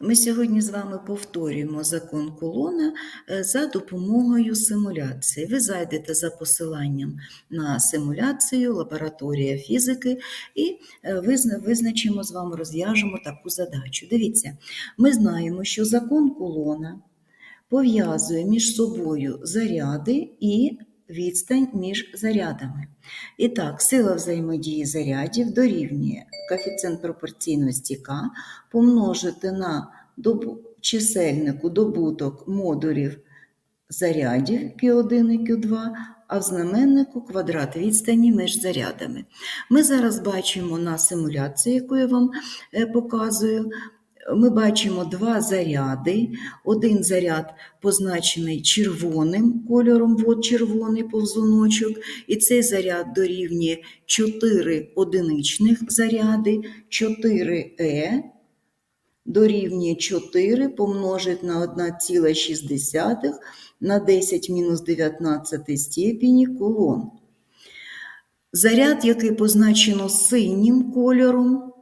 Ми сьогодні з вами повторюємо закон Кулона е, за допомогою симуляції. Ви зайдете за посиланням на симуляцію, лабораторія фізики, і е, визначимо з вами, розв'яжемо таку задачу. Дивіться, ми знаємо, що закон Кулона пов'язує між собою заряди і відстань між зарядами. І так, сила взаємодії зарядів дорівнює коефіцієнт пропорційності К помножити на добу- чисельнику добуток модулів зарядів Q1 і Q2, а в знаменнику квадрат відстані між зарядами. Ми зараз бачимо на симуляції, яку я вам е, показую. Ми бачимо два заряди. Один заряд позначений червоним кольором, от червоний повзуночок, і цей заряд дорівнює 4 одиничних заряди, 4Е дорівнює 4 помножить на 1,6 на 10 мінус 19 степені кулон. Заряд, який позначено синім кольором,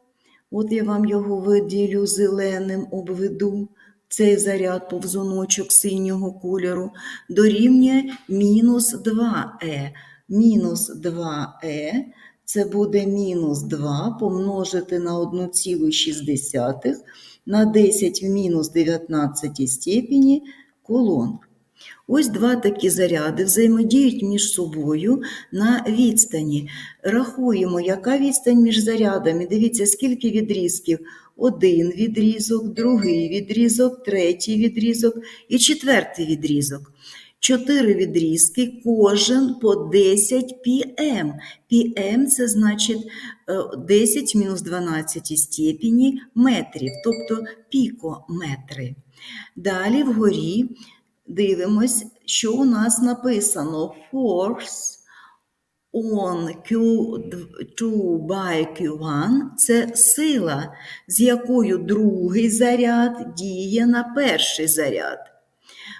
от я вам його виділю зеленим обведу, цей заряд повзуночок синього кольору, дорівнює мінус 2е. Мінус 2е це буде мінус 2 помножити на 1,6 на 10 в мінус 19 степені колон. Ось два такі заряди взаємодіють між собою на відстані. Рахуємо, яка відстань між зарядами. Дивіться, скільки відрізків. Один відрізок, другий відрізок, третій відрізок і четвертий відрізок. Чотири відрізки, кожен по 10 пм. Пм – це значить е, 10 мінус 12 степені метрів, тобто пікометри. Далі вгорі дивимось, що у нас написано force on Q2 by Q1 – це сила, з якою другий заряд діє на перший заряд.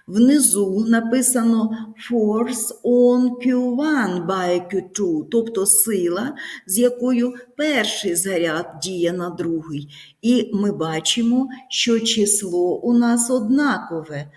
Внизу написано force on Q1 by Q2, тобто сила, з якою перший заряд діє на другий. І ми бачимо, що число у нас однакове.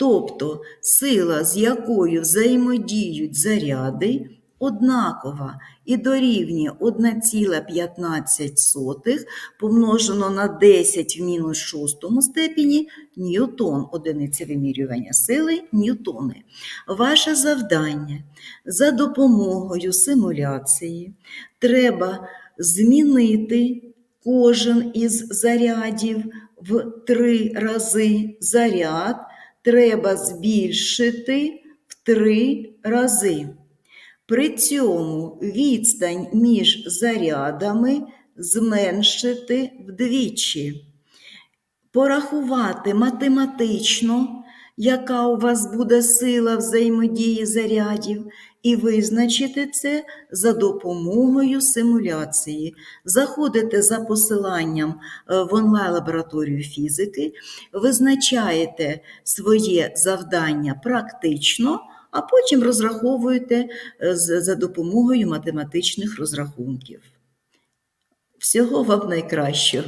Тобто сила, з якою взаємодіють заряди, однакова і дорівнює 1,15 помножено на 10 в мінус шостому степені ньютон, одиниця вимірювання сили ньютони. Ваше завдання за допомогою симуляції треба змінити кожен із зарядів в три рази заряд треба збільшити в три рази. При цьому відстань між зарядами зменшити вдвічі. Порахувати математично, яка у вас буде сила взаємодії зарядів, і визначити це за допомогою симуляції. Заходите за посиланням е, в онлайн-лабораторію фізики, визначаєте своє завдання практично, а потім розраховуєте е, за допомогою математичних розрахунків. Всього вам найкращого!